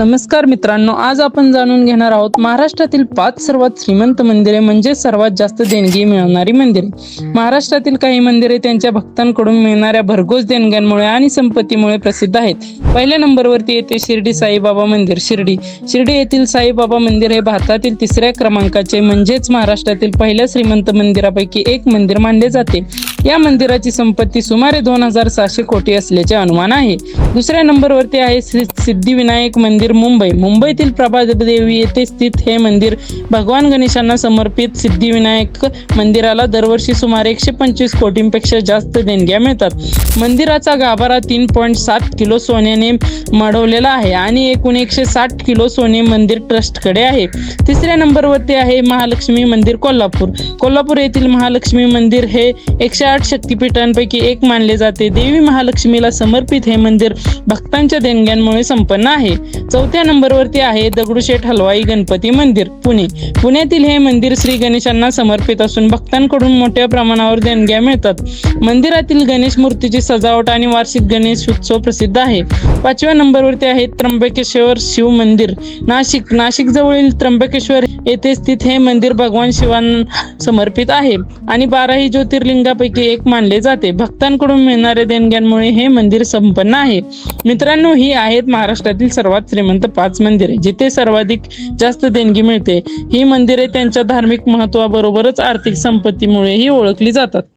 नमस्कार मित्रांनो आज आपण जाणून घेणार आहोत महाराष्ट्रातील पाच सर्वात श्रीमंत मंदिरे म्हणजे सर्वात जास्त देणगी मिळवणारी मंदिरे. महाराष्ट्रातील काही मंदिरे त्यांच्या भक्तांकडून मिळणाऱ्या भरघोस देणग्यांमुळे आणि संपत्तीमुळे प्रसिद्ध आहेत. पहिल्या नंबरवरती येते शिर्डी साईबाबा मंदिर. शिर्डी शिर्डी येथील साईबाबा मंदिर हे भारतातील तिसऱ्या क्रमांकाचे म्हणजेच महाराष्ट्रातील पहिल्या श्रीमंत मंदिरापैकी एक मंदिर मानले जाते. या मंदिराची संपत्ती सुमारे दोन हजार सहाशे कोटी असल्याचे अनुमान आहे. दुसऱ्या नंबरवरती आहे सिद्धिविनायक मंदिर मुंबई. मुंबईतील प्रभादेवी येथे स्थित हे मंदिर भगवान गणेशांना समर्पित सिद्धिविनायक मंदिराला दरवर्षी सुमारे एकशे पंचवीस कोटींपेक्षा जास्त देणग्या मिळतात. मंदिराचा गाभारा तीन पॉईंट सात किलो सोन्याने मढवलेला आहे आणि एकूण एकशे साठ किलो सोने मंदिर ट्रस्टकडे आहे. तिसऱ्या नंबरवरती आहे महालक्ष्मी मंदिर कोल्हापूर. कोल्हापूर येथील महालक्ष्मी मंदिर हे एकशे आठ शक्तिपीठांपैकी एक मानले जाते. देवी महालक्ष्मीला समर्पित हे मंदिर भक्तांच्या देणग्यांमुळे संपन्न आहे. चौथ्या नंबरवरती आहे दगडूशेठ हलवाई गणपती मंदिर पुणे. पुण्यातील हे मंदिर श्री गणेशांना समर्पित असून भक्तांकडून मोठ्या प्रमाणावर देणग्या मिळतात. मंदिरातील गणेश मूर्तीची सजावट आणि वार्षिक गणेश उत्सव प्रसिद्ध आहे. पाचव्या नंबरवरती आहे त्र्यंबकेश्वर शिव मंदिर. नाशिक नाशिक जवळील त्र्यंबकेश्वर येथे स्थित हे मंदिर भगवान शिवांना समर्पित आहे. आणि बाराही ज्योतिर्लिंगापैकी एक मानले जाते. भक्तांकडून मिळणाऱ्या देणग्यांमुळे हे मंदिर संपन्न आहे. मित्रांनो ही आहेत महाराष्ट्रातील सर्वात श्रीमंत पाच मंदिरे. जिथे सर्वाधिक जास्त देणगी मिळते. ही मंदिरे त्यांच्या धार्मिक महत्वाबरोबरच आर्थिक संपत्तीमुळेही ओळखली जातात.